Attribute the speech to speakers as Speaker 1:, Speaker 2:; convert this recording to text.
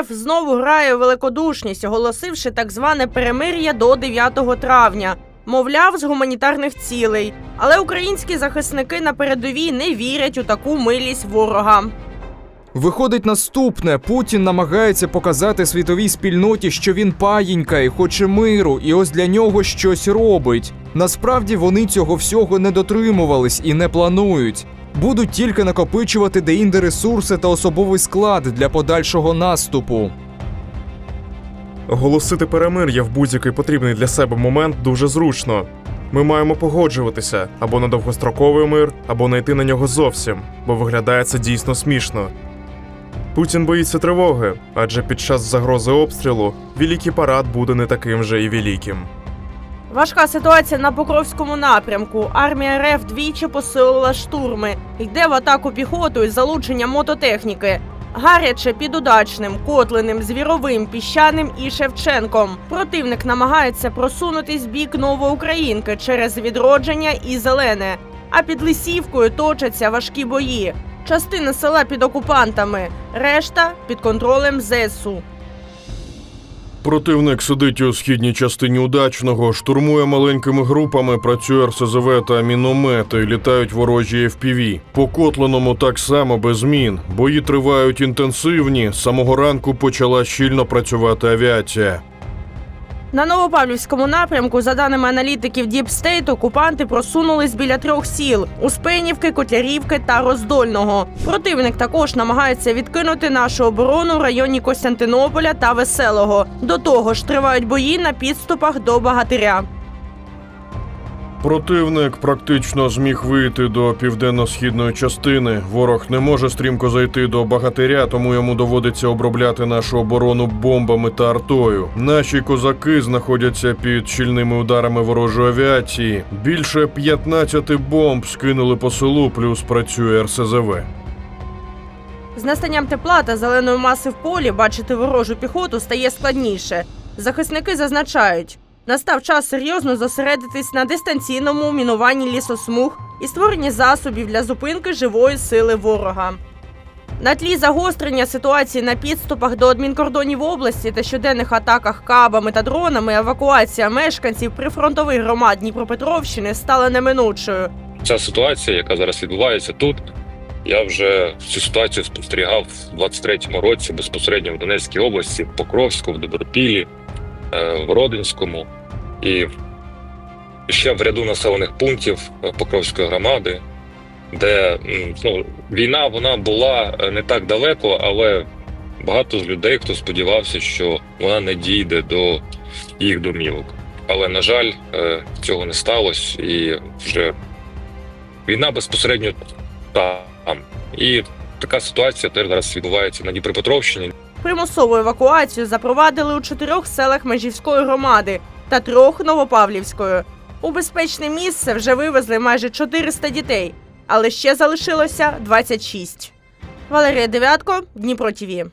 Speaker 1: РФ знову грає великодушність, оголосивши так зване перемир'я до 9 травня. Мовляв, з гуманітарних цілей. Але українські захисники на передовій не вірять у таку милість ворога.
Speaker 2: Виходить наступне: Путін намагається показати світовій спільноті, що він паїнька і хоче миру, і ось для нього щось робить. Насправді вони цього всього не дотримувались і не планують. Будуть тільки накопичувати деінде ресурси та особовий склад для подальшого наступу.
Speaker 3: Оголосити перемир'я в будь-який потрібний для себе момент дуже зручно. Ми маємо погоджуватися або на довгостроковий мир, або не йти на нього зовсім, бо виглядає це дійсно смішно. Путін боїться тривоги, адже під час загрози обстрілу великий парад буде не таким же і великим.
Speaker 1: Важка ситуація на Покровському напрямку. Армія РФ двічі посилила штурми. Йде в атаку піхотою з залученням мототехніки. Гаряче під удачним, котлиним, звіровим, піщаним і Шевченком. Противник намагається просунутись бік Новоукраїнки через відродження і зелене. А під Лисівкою точаться важкі бої. Частина села під окупантами, решта під контролем ЗСУ.
Speaker 4: Противник сидить у східній частині удачного, штурмує маленькими групами, працює РСЗВ та міномети, літають ворожі FPV. По Котленому так само без змін. Бої тривають інтенсивні. З самого ранку почала щільно працювати авіація.
Speaker 1: На Новопавлівському напрямку, за даними аналітиків Діпстейт, окупанти просунулись біля трьох сіл Успенівки, Котлярівки та Роздольного. Противник також намагається відкинути нашу оборону в районі Костянтинополя та Веселого. До того ж, тривають бої на підступах до Багатиря.
Speaker 4: Противник практично зміг вийти до південно-східної частини. Ворог не може стрімко зайти до багатиря, тому йому доводиться обробляти нашу оборону бомбами та артою. Наші козаки знаходяться під щільними ударами ворожої авіації. Більше 15 бомб скинули по селу, плюс працює РСЗВ.
Speaker 1: З настанням тепла та зеленої маси в полі бачити ворожу піхоту стає складніше. Захисники зазначають, настав час серйозно зосередитись на дистанційному мінуванні лісосмуг і створенні засобів для зупинки живої сили ворога. На тлі загострення ситуації на підступах до адмінкордонів області та щоденних атаках кабами та дронами евакуація мешканців прифронтових громад Дніпропетровщини стала неминучою.
Speaker 5: ця ситуація, яка зараз відбувається тут. Я вже цю ситуацію спостерігав в 23-му році безпосередньо в Донецькій області, в Покровську, в Добропілі, в Родинському і ще в ряду населених пунктів е, Покровської громади, де ну, війна вона була е, не так далеко, але багато з людей, хто сподівався, що вона не дійде до їх домівок. Але на жаль, е, цього не сталося, і вже війна безпосередньо там. І така ситуація теж зараз відбувається на Дніпропетровщині.
Speaker 1: Примусову евакуацію запровадили у чотирьох селах Межівської громади та трьох Новопавлівської. У безпечне місце вже вивезли майже 400 дітей, але ще залишилося 26. Валерія Девятко, Дніпро ТІВІ.